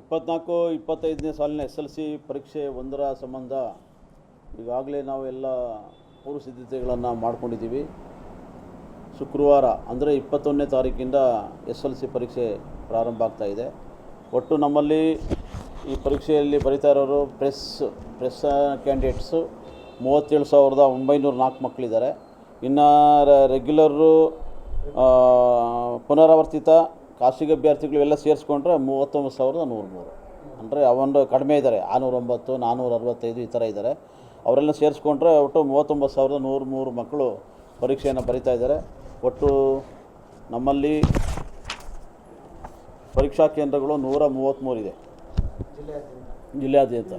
ಇಪ್ಪತ್ನಾಲ್ಕು, ಇಪ್ಪತ್ತೈದನೇ ಸಾಲಿನ ಎಸ್ ಎಲ್ ಸಿ ಪರೀಕ್ಷೆ ಒಂದರ ಸಂಬಂಧ ಈಗಾಗಲೇ ನಾವು ಪೂರ್ವ ಸಿದ್ಧತೆಗಳನ್ನು ಮಾಡ್ಕೊಂಡಿದ್ದೀವಿ. ಶುಕ್ರವಾರ, ಅಂದರೆ ಇಪ್ಪತ್ತೊಂದನೇ ತಾರೀಕಿಂದ ಎಸ್ ಎಲ್ ಸಿ ಪರೀಕ್ಷೆ ಪ್ರಾರಂಭ ಆಗ್ತಾ ಇದೆ. ಒಟ್ಟು ನಮ್ಮಲ್ಲಿ ಈ ಪರೀಕ್ಷೆಯಲ್ಲಿ ಬರಿತಾ ಇರೋರು ಪ್ರೆಸ್ ಪ್ರೆಸ್ ಕ್ಯಾಂಡಿಡೇಟ್ಸು ಮೂವತ್ತೇಳು ಸಾವಿರದ ಒಂಬೈನೂರ ನಾಲ್ಕು ಮಕ್ಕಳಿದ್ದಾರೆ. ಇನ್ನು ರೆಗ್ಯುಲರು ಪುನರಾವರ್ತಿತ ಖಾಸಗಿ ಅಭ್ಯರ್ಥಿಗಳು ಎಲ್ಲ ಸೇರಿಸ್ಕೊಂಡ್ರೆ ಮೂವತ್ತೊಂಬತ್ತು ಸಾವಿರದ ನೂರಮೂರು. ಅಂದರೆ ಅವನು ಕಡಿಮೆ ಇದ್ದಾರೆ ಆರುನೂರೊಂಬತ್ತು ನಾನ್ನೂರ ಅರವತ್ತೈದು ಈ ಥರ ಇದ್ದಾರೆ ಅವರೆಲ್ಲ ಸೇರಿಸ್ಕೊಂಡ್ರೆ ಒಟ್ಟು ಮೂವತ್ತೊಂಬತ್ತು ಸಾವಿರದ ನೂರು ಮೂರು ಮಕ್ಕಳು ಪರೀಕ್ಷೆಯನ್ನು ಬರಿತಾ ಇದ್ದಾರೆ. ಒಟ್ಟು ನಮ್ಮಲ್ಲಿ ಪರೀಕ್ಷಾ ಕೇಂದ್ರಗಳು ನೂರ ಮೂವತ್ತ್ಮೂರು ಇದೆ. ಜಿಲ್ಲೆಯಾದ್ಯಂತ.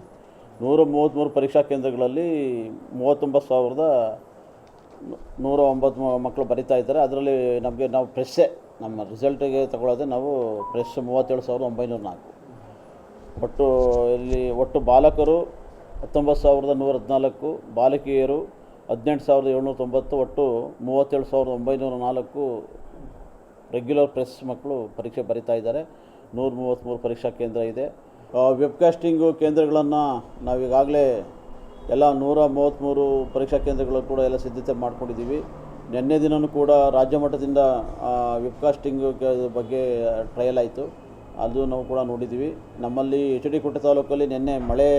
ನೂರ ಮೂವತ್ತ್ಮೂರು ಪರೀಕ್ಷಾ ಕೇಂದ್ರಗಳಲ್ಲಿ ಮೂವತ್ತೊಂಬತ್ತು ಸಾವಿರದ ನೂರ ಒಂಬತ್ತು ಮಕ್ಕಳು ಬರಿತಾ ಇದ್ದಾರೆ. ಅದರಲ್ಲಿ ನಮಗೆ ನಾವು ಪ್ರೆಸ್ಸೇ ನಮ್ಮ ರಿಸಲ್ಟಿಗೆ ತಗೊಳ್ಳೋದೆ ನಾವು ಪ್ರೆಸ್ ಮೂವತ್ತೇಳು ಸಾವಿರದ ಒಂಬೈನೂರ ನಾಲ್ಕು. ಒಟ್ಟು ಇಲ್ಲಿ ಒಟ್ಟು ಬಾಲಕರು ಹತ್ತೊಂಬತ್ತು ಸಾವಿರದ ನೂರ ಹದಿನಾಲ್ಕು, ಬಾಲಕಿಯರು ಹದಿನೆಂಟು ಸಾವಿರದ ಏಳ್ನೂರ ತೊಂಬತ್ತು, ಒಟ್ಟು ಮೂವತ್ತೇಳು ಸಾವಿರದ ಒಂಬೈನೂರ ನಾಲ್ಕು ರೆಗ್ಯುಲರ್ ಪ್ರೆಸ್ ಮಕ್ಕಳು ಪರೀಕ್ಷೆ ಬರಿತಾ ಇದ್ದಾರೆ. ನೂರ ಮೂವತ್ತ್ಮೂರು ಪರೀಕ್ಷಾ ಕೇಂದ್ರ ಇದೆ. ವೆಬ್ಕಾಸ್ಟಿಂಗು ಕೇಂದ್ರಗಳನ್ನು ನಾವೀಗಾಗಲೇ ಎಲ್ಲ ನೂರ ಮೂವತ್ತ್ಮೂರು ಪರೀಕ್ಷಾ ಕೇಂದ್ರಗಳು ಕೂಡ ಎಲ್ಲ ಸಿದ್ಧತೆ ಮಾಡ್ಕೊಂಡಿದ್ದೀವಿ. ನಿನ್ನೆ ದಿನವೂ ಕೂಡ ರಾಜ್ಯ ಮಟ್ಟದಿಂದ ವೆಬ್ಕಾಸ್ಟಿಂಗ್ ಬಗ್ಗೆ ಟ್ರಯಲ್ ಆಯಿತು. ಅದು ನಾವು ಕೂಡ ನೋಡಿದ್ದೀವಿ. ನಮ್ಮಲ್ಲಿ ಎಚ್ ಡಿ ಕೋಟೆ ತಾಲೂಕಲ್ಲಿ ನಿನ್ನೆ ಮಳೆ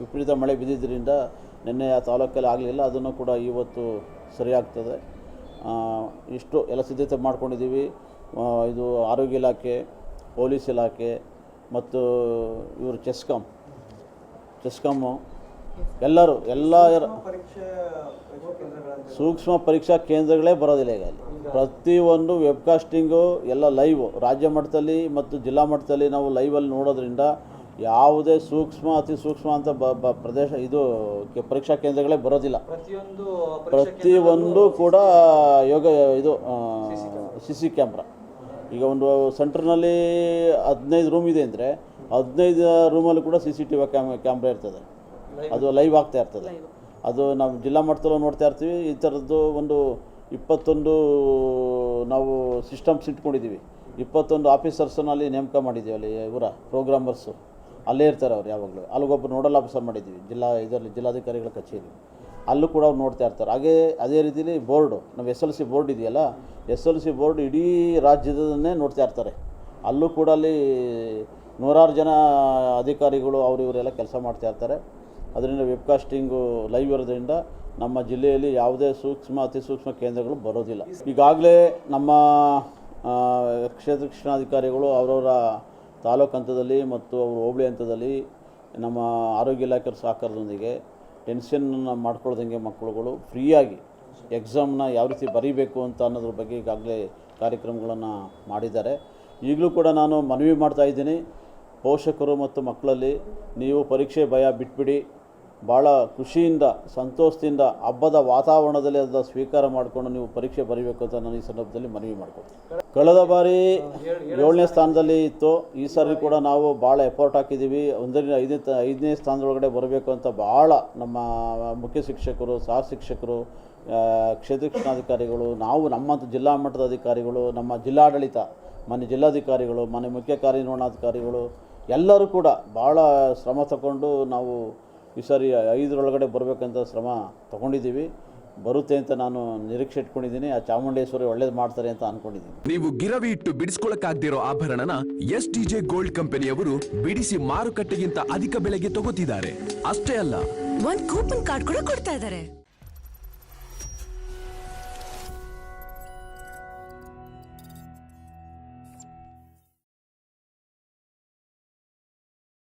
ವಿಪರೀತ ಮಳೆ ಬಿದ್ದಿದ್ದರಿಂದ ನಿನ್ನೆ ಆ ತಾಲೂಕಲ್ಲಿ ಆಗಲಿಲ್ಲ. ಅದನ್ನು ಕೂಡ ಇವತ್ತು ಸರಿಯಾಗ್ತದೆ. ಇಷ್ಟು ಎಲ್ಲ ಸಿದ್ಧತೆ ಮಾಡ್ಕೊಂಡಿದ್ದೀವಿ. ಇದು ಆರೋಗ್ಯ ಇಲಾಖೆ ಪೊಲೀಸ್ ಇಲಾಖೆ ಮತ್ತು ಇವರು ಚೆಸ್ಕಾಮ್ ಚೆಸ್ಕಾಮು. ಎಲ್ಲರೂ ಎಲ್ಲ ಸೂಕ್ಷ್ಮ ಪರೀಕ್ಷಾ ಕೇಂದ್ರಗಳೇ ಬರೋದಿಲ್ಲ ಈಗ ಅಲ್ಲಿ. ಪ್ರತಿಯೊಂದು ವೆಬ್ಕಾಸ್ಟಿಂಗು ಎಲ್ಲ ಲೈವ್ ರಾಜ್ಯ ಮಟ್ಟದಲ್ಲಿ ಮತ್ತು ಜಿಲ್ಲಾ ಮಟ್ಟದಲ್ಲಿ ನಾವು ಲೈವಲ್ಲಿ ನೋಡೋದ್ರಿಂದ ಯಾವುದೇ ಸೂಕ್ಷ್ಮ ಅತಿ ಸೂಕ್ಷ್ಮ ಅಂತ ಬ ಬ ಪ್ರದೇಶ ಇದು ಪರೀಕ್ಷಾ ಕೇಂದ್ರಗಳೇ ಬರೋದಿಲ್ಲ. ಪ್ರತಿಯೊಂದು ಪ್ರತಿಯೊಂದು ಕೂಡ ಯೋಗ ಇದು ಸಿ ಸಿ ಕ್ಯಾಮ್ರಾ ಈಗ ಒಂದು ಸೆಂಟ್ರ್ನಲ್ಲಿ ಹದಿನೈದು ರೂಮ್ ಇದೆ ಅಂದರೆ ಹದಿನೈದು ರೂಮಲ್ಲಿ ಕೂಡ C C T V cam camera ಇರ್ತದೆ ಅದು ಲೈವ್ ಆಗ್ತಾ ಇರ್ತದೆ. ಅದು ನಾವು ಜಿಲ್ಲಾ ಮಟ್ಟದಲ್ಲೂ ನೋಡ್ತಾ ಇರ್ತೀವಿ. ಈ ಥರದ್ದು ಒಂದು ಇಪ್ಪತ್ತೊಂದು ನಾವು ಸಿಸ್ಟಮ್ಸ್ ಇಟ್ಕೊಂಡಿದ್ದೀವಿ. ಇಪ್ಪತ್ತೊಂದು ಆಫೀಸರ್ಸನ್ನು ಅಲ್ಲಿ ನೇಮಕ ಮಾಡಿದ್ದೀವಿ ಅಲ್ಲಿ ಇವರ ಪ್ರೋಗ್ರಾಮರ್ಸು. ಅಲ್ಲೇ ಇರ್ತಾರೆ ಅವ್ರು ಯಾವಾಗಲೂ. ಅಲ್ಲಿಗೊಬ್ಬರು ನೋಡಲ್ ಆಫೀಸರ್ ಮಾಡಿದ್ದೀವಿ. ಜಿಲ್ಲಾ ಇದರಲ್ಲಿ ಜಿಲ್ಲಾಧಿಕಾರಿಗಳ ಕಚೇರಿ. ಅಲ್ಲೂ ಕೂಡ ಅವ್ರು ನೋಡ್ತಾ ಇರ್ತಾರೆ. ಹಾಗೇ ಅದೇ ರೀತಿಯಲ್ಲಿ ಬೋರ್ಡು ನಮ್ಮ ಎಸ್ ಎಲ್ ಸಿ ಬೋರ್ಡ್ ಇದೆಯಲ್ಲ, ಎಸ್ ಎಲ್ ಸಿ ಬೋರ್ಡ್ ಇಡೀ ರಾಜ್ಯದನ್ನೇ ನೋಡ್ತಾ ಇರ್ತಾರೆ. ಅಲ್ಲೂ ಕೂಡ ಅಲ್ಲಿ ನೂರಾರು ಜನ ಅಧಿಕಾರಿಗಳು ಅವರು ಇವರೆಲ್ಲ ಕೆಲಸ ಮಾಡ್ತಾ ಇರ್ತಾರೆ. ಅದರಿಂದ ವೆಬ್ಕಾಸ್ಟಿಂಗು ಲೈವ್ ಇರೋದ್ರಿಂದ ನಮ್ಮ ಜಿಲ್ಲೆಯಲ್ಲಿ ಯಾವುದೇ ಸೂಕ್ಷ್ಮ, ಅತಿ ಸೂಕ್ಷ್ಮ ಕೇಂದ್ರಗಳು ಬರೋದಿಲ್ಲ. ಈಗಾಗಲೇ ನಮ್ಮ ಕ್ಷೇತ್ರ ಶಿಕ್ಷಣಾಧಿಕಾರಿಗಳು ಅವರವರ ತಾಲೂಕು ಹಂತದಲ್ಲಿ ಮತ್ತು ಅವರು ಹೋಬಳಿ ಹಂತದಲ್ಲಿ ನಮ್ಮ ಆರೋಗ್ಯ ಇಲಾಖೆ ಸಹಕಾರದೊಂದಿಗೆ ಟೆನ್ಷನ್ನ ಮಾಡ್ಕೊಳ್ದಂಗೆ ಮಕ್ಕಳುಗಳು ಫ್ರೀಯಾಗಿ ಎಕ್ಸಾಮ್ನ ಯಾವ ರೀತಿ ಬರೀಬೇಕು ಅಂತ ಅನ್ನೋದ್ರ ಬಗ್ಗೆ ಈಗಾಗಲೇ ಕಾರ್ಯಕ್ರಮಗಳನ್ನು ಮಾಡಿದ್ದಾರೆ. ಈಗಲೂ ಕೂಡ ನಾನು ಮನವಿ ಮಾಡ್ತಾ ಇದ್ದೀನಿ, ಪೋಷಕರು ಮತ್ತು ಮಕ್ಕಳಲ್ಲಿ ನೀವು ಪರೀಕ್ಷೆ ಭಯ ಬಿಟ್ಬಿಡಿ ಭಾಳ ಖುಷಿಯಿಂದ, ಸಂತೋಷದಿಂದ ಹಬ್ಬದ ವಾತಾವರಣದಲ್ಲಿ ಅದನ್ನು ಸ್ವೀಕಾರ ಮಾಡಿಕೊಂಡು ನೀವು ಪರೀಕ್ಷೆ ಬರೀಬೇಕು ಅಂತ ನಾನು ಈ ಸಂದರ್ಭದಲ್ಲಿ ಮನವಿ ಮಾಡ್ಕೊಳ್ತೀನಿ. ಕಳೆದ ಬಾರಿ ಏಳನೇ ಸ್ಥಾನದಲ್ಲಿ ಇತ್ತು. ಈ ಸಾರಿ ಕೂಡ ನಾವು ಭಾಳ ಎಫರ್ಟ್ ಹಾಕಿದ್ದೀವಿ. ಒಂದರಿಂದ ಐದನೇ ಐದನೇ ಸ್ಥಾನದೊಳಗಡೆ ಬರಬೇಕು ಅಂತ ಭಾಳ ನಮ್ಮ ಮುಖ್ಯ ಶಿಕ್ಷಕರು ಸಹ ಶಿಕ್ಷಕರು ಕ್ಷೇತ್ರ ಶಿಕ್ಷಣಾಧಿಕಾರಿಗಳು, ನಾವು ನಮ್ಮಂಥ ಜಿಲ್ಲಾ ಮಟ್ಟದ ಅಧಿಕಾರಿಗಳು, ನಮ್ಮ ಜಿಲ್ಲಾಡಳಿತ, ಮನೆ ಜಿಲ್ಲಾಧಿಕಾರಿಗಳು, ಮನೆ ಮುಖ್ಯ ಕಾರ್ಯನಿರ್ವಹಣಾಧಿಕಾರಿಗಳು ಎಲ್ಲರೂ ಕೂಡ ಭಾಳ ಶ್ರಮ ತಗೊಂಡು ನಾವು ಈ ಸಾರಿ ಐದರೊಳಗಡೆ ಬರಬೇಕಂತ ಶ್ರಮ ತಗೊಂಡಿದ್ದೀವಿ. ಬರುತ್ತೆ ಅಂತ ನಾನು ನಿರೀಕ್ಷೆ ಇಟ್ಕೊಂಡಿದ್ದೀನಿ. ಆ ಚಾಮುಂಡೇಶ್ವರಿ ಒಳ್ಳೇದು ಮಾಡ್ತಾರೆ ಅಂತ ಅನ್ಕೊಂಡಿದ್ದೀನಿ. ನೀವು ಗಿರವಿ ಇಟ್ಟು ಬಿಡಿಸ್ಕೊಳಕ್ಕಾಗ್ದಿರೋ ಆಭರಣನ ಎಸ್ ಟಿ ಜೆ ಗೋಲ್ಡ್ ಕಂಪನಿಯವರು ಬಿಡಿಸಿ ಮಾರುಕಟ್ಟೆಗಿಂತ ಅಧಿಕ ಬೆಲೆಗೆ ತಗೋತಿದ್ದಾರೆ. ಅಷ್ಟೇ ಅಲ್ಲ. ಒಂದು ಕೂಪನ್ ಕಾರ್ಡ್ ಕೂಡ ಕೊಡ್ತಾ ಇದಾರೆ